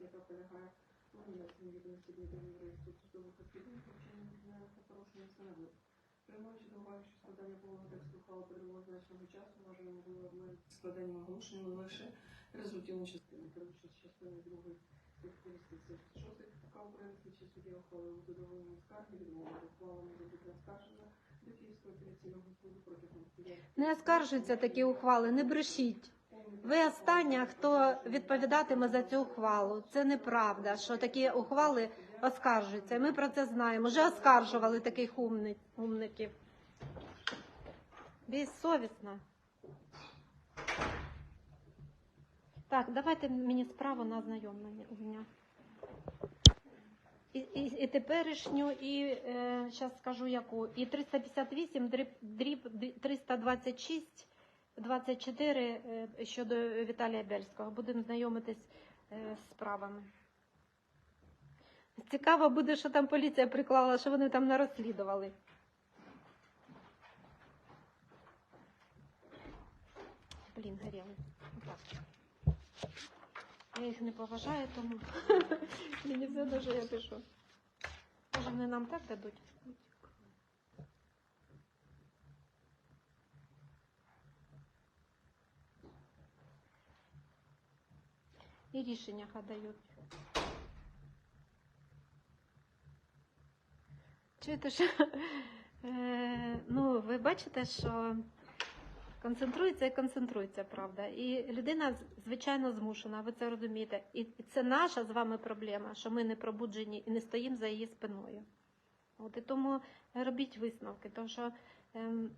яка полягає у нанесенні відомості до єдиного реєстру судових розслідувань, вчинення кримінальних порушень встановив. Приймаючи до уваги, що складання повного тексту ухвали передало значного часу, вважаємо можливо обмежити складанням оголошення лише результативної частини. Керуючись частиною другої статті 36 КК України слідчий суддя ухвалив задоволення скарги відмовити ухвалами до бути оскаржена до Київського апеляційного суду протягом Не оскаржуються такі ухвали, не брешіть. Ви остання, хто відповідатиме за цю ухвалу. Це неправда, що такі ухвали оскаржуються. Ми про це знаємо. Вже оскаржували таких умни- умників. Безсовісно. Так, давайте мені справу на ознайомлення. І, і, і теперішню, і е, зараз скажу яку. І 358, дріб, дріб 326, 24 е, щодо Віталія Бельського. Будемо знайомитись е, з справами. Цікаво буде, що там поліція приклала, що вони там не розслідували. Блін, горіли. Я їх не поважаю, тому мені все що я пишу. Може, вони нам так дадуть? І рішення хай дають. Чуєте, що е, ну, ви бачите, що концентрується і концентрується, правда. І людина, звичайно, змушена, ви це розумієте. І це наша з вами проблема, що ми не пробуджені і не стоїмо за її спиною. От і тому робіть висновки, тому що ем,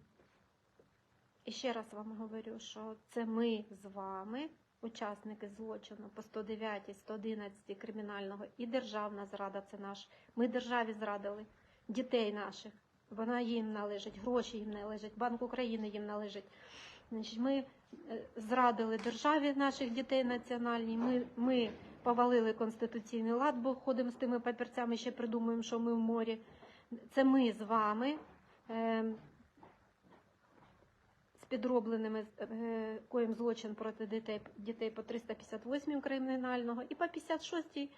і ще раз вам говорю, що це ми з вами, учасники злочину по 109, 111 кримінального, і державна зрада це наш. Ми державі зрадили дітей наших. Вона їм належить, гроші їм належать, Банк України їм належить. Ми е, зрадили державі наших дітей національній. Ми, ми повалили конституційний лад, бо ходимо з тими папірцями, ще придумуємо, що ми в морі. Це ми з вами. Підробленими е, коїм злочин проти дітей, дітей по 358 кримінального і по 56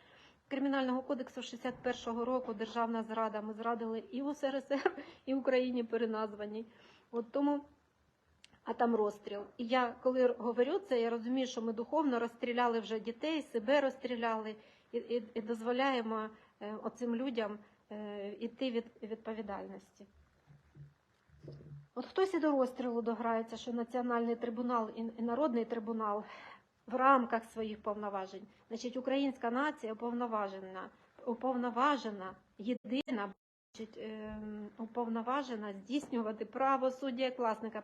Кримінального кодексу 61-го року державна зрада. Ми зрадили і в СРСР, і в Україні переназвані. От тому, а там розстріл. І я коли говорю це, я розумію, що ми духовно розстріляли вже дітей, себе розстріляли і, і, і дозволяємо е, оцим людям е, іти від відповідальності. От хтось і до розстрілу дограється, що Національний трибунал і, Народний трибунал в рамках своїх повноважень. Значить, українська нація уповноважена, уповноважена, єдина, значить, ем, уповноважена здійснювати правосуддя як власника.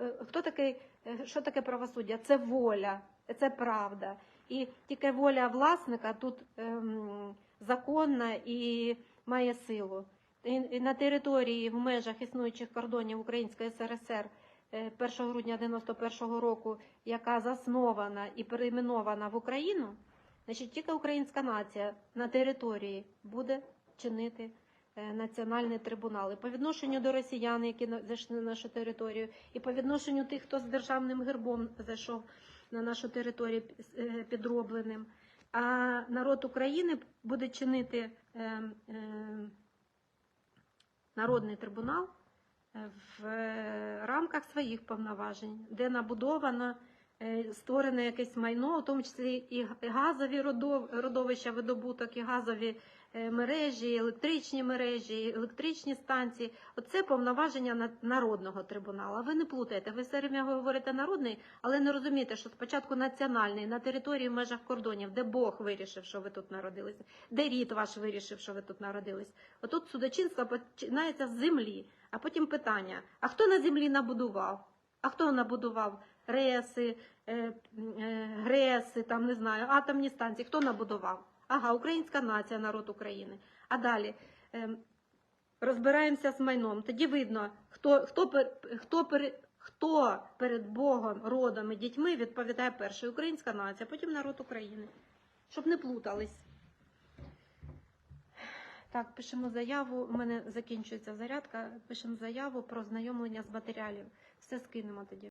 Е, Хто такий, е, що таке правосуддя? Це воля, це правда. І тільки воля власника тут ем, законна і має силу. На території в межах існуючих кордонів Української СРСР е, 1 грудня 91 року, яка заснована і перейменована в Україну, значить тільки українська нація на території буде чинити е, національний трибунал. І по відношенню до росіян, які зайшли на нашу територію, і по відношенню тих, хто з державним гербом зайшов на нашу територію е, підробленим. А народ України буде чинити е, е, народний трибунал е, в е, рамках своїх повноважень, де набудовано, е, створене якесь майно, в тому числі і газові родов- родовища видобуток, і газові е, мережі, і електричні мережі, і електричні станції. Оце повноваження на- народного трибуналу. Ви не плутаєте. Ви все время говорите народний, але не розумієте, що спочатку національний на території в межах кордонів, де Бог вирішив, що ви тут народилися, де рід ваш вирішив, що ви тут народились. Отут судочинство починається з землі, а потім питання: а хто на землі набудував? А хто набудував реси, е, е, греси, там не знаю, атомні станції? Хто набудував? Ага, українська нація, народ України. А далі ем, розбираємося з майном. Тоді видно, хто, хто, хто, хто перед Богом, родом і дітьми відповідає перший українська нація, потім народ України. Щоб не плутались. Так, пишемо заяву. У мене закінчується зарядка. Пишемо заяву про знайомлення з матеріалів. Все скинемо тоді.